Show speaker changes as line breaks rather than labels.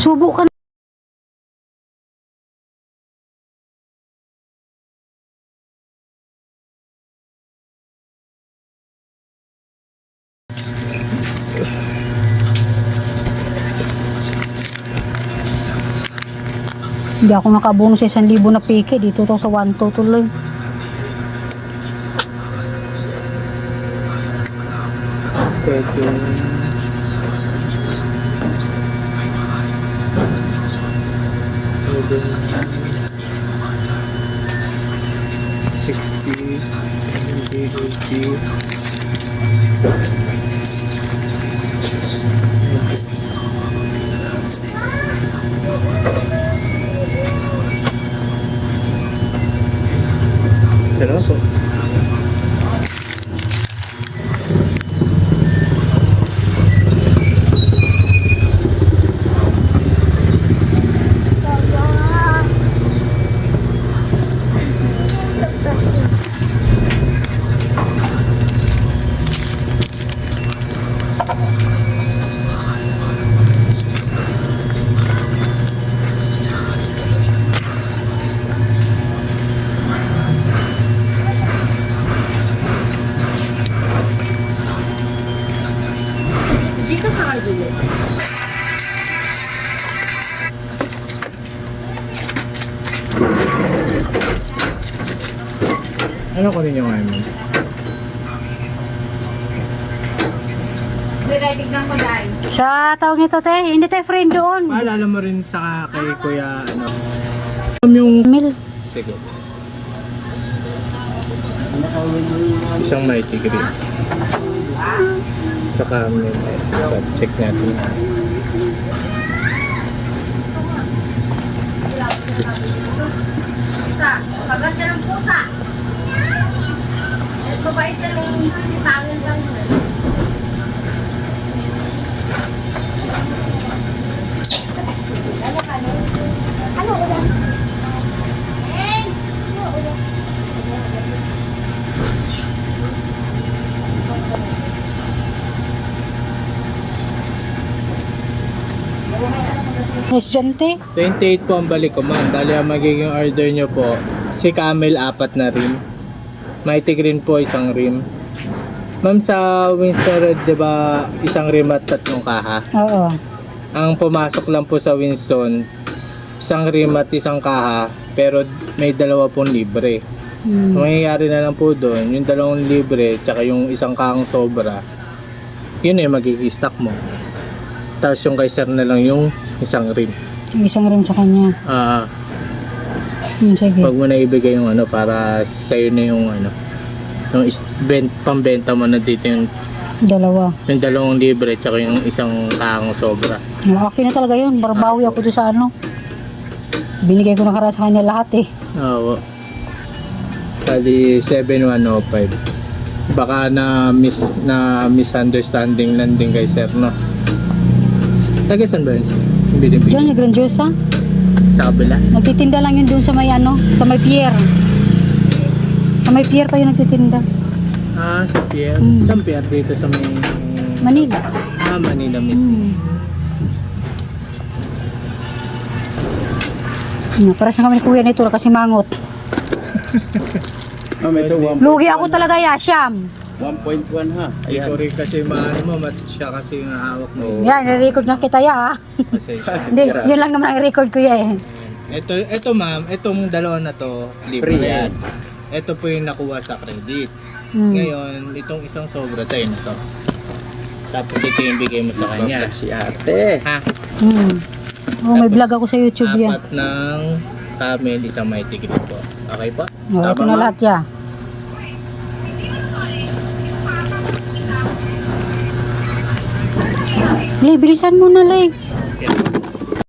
Subo ka. Hindi ako nakabuno sa isang libo na peke. Dito to sa 1 to tuloy.
Second. Sixty, seventy, eighty. Seryoso.
Dito sa kabili.
Ano ko rin yung ngayon mo?
Tignan ko dahil.
Sa tawag nito, te. Hindi tayo friend doon.
Maalala mo rin sa kay Kuya, ano? Alam yung...
Mil.
Sige. Isang mighty green. Saka may check natin.
Pusa. Pagas ka ng pusa. Ito ba ito yung sinitangin lang
Estudyante.
28 po ang balik ko ma'am. Dali ang magiging order nyo po. Si Camel, apat na rim. Mighty Green po, isang rim. Ma'am, sa Winston Red, di ba, isang rim at tatlong kaha?
Oo.
Ang pumasok lang po sa Winston, isang rim at isang kaha, pero may dalawa pong libre.
Hmm.
Ang mangyayari na lang po doon, yung dalawang libre, tsaka yung isang kahang sobra, yun eh, magiging stock mo. Tapos yung kay sir na lang yung isang rim.
Yung isang rin sa kanya.
Ah,
Hmm, sige.
wag mo na ibigay yung ano para sa'yo na yung ano, yung is, bent, pambenta mo na dito yung,
Dalawa.
yung dalawang libre tsaka yung isang kahang sobra.
Oh, Okay na talaga yun. Barbawi ako doon sa ano. Binigay ko na kara sa kanya lahat eh.
Oo. Kali 7105. Baka na mis na misunderstanding lang din kay sir, no? Taga saan ba yun? Binibigay?
Diyan, yung Grandiosa.
Sa kabila?
Nagtitinda lang yun doon sa may ano, sa may pier. Sa may pier pa yun nagtitinda.
Ah, sa Pier.
Mm.
Saan Pier? Dito sa may...
Manila.
Ah, Manila mismo.
Hmm. Hmm, para sa kami ni kuya nito kasi mangot.
Ito
Lugi ako talaga ya, Siyam.
1.1 ha.
Ikaw rin kasi maano mo, mat siya kasi yung hawak mo.
Yan, nire-record na kita ya.
siya.
Hindi, yun lang naman ang record ko ya eh.
Ito, ito ma'am, itong dalawa na to, libre
Free
yan. Ito po yung nakuha sa credit.
Hmm.
Ngayon, itong isang sobra sa'yo na to. Tapos ito yung bigay mo sa kanya.
Si ate.
Ha?
Hmm. Oh, may vlog ako sa YouTube yan.
Apat ng camel, isang mighty green po. Okay po?
Oh, ito na lahat ya. Lay, bilisan mo na, Lay.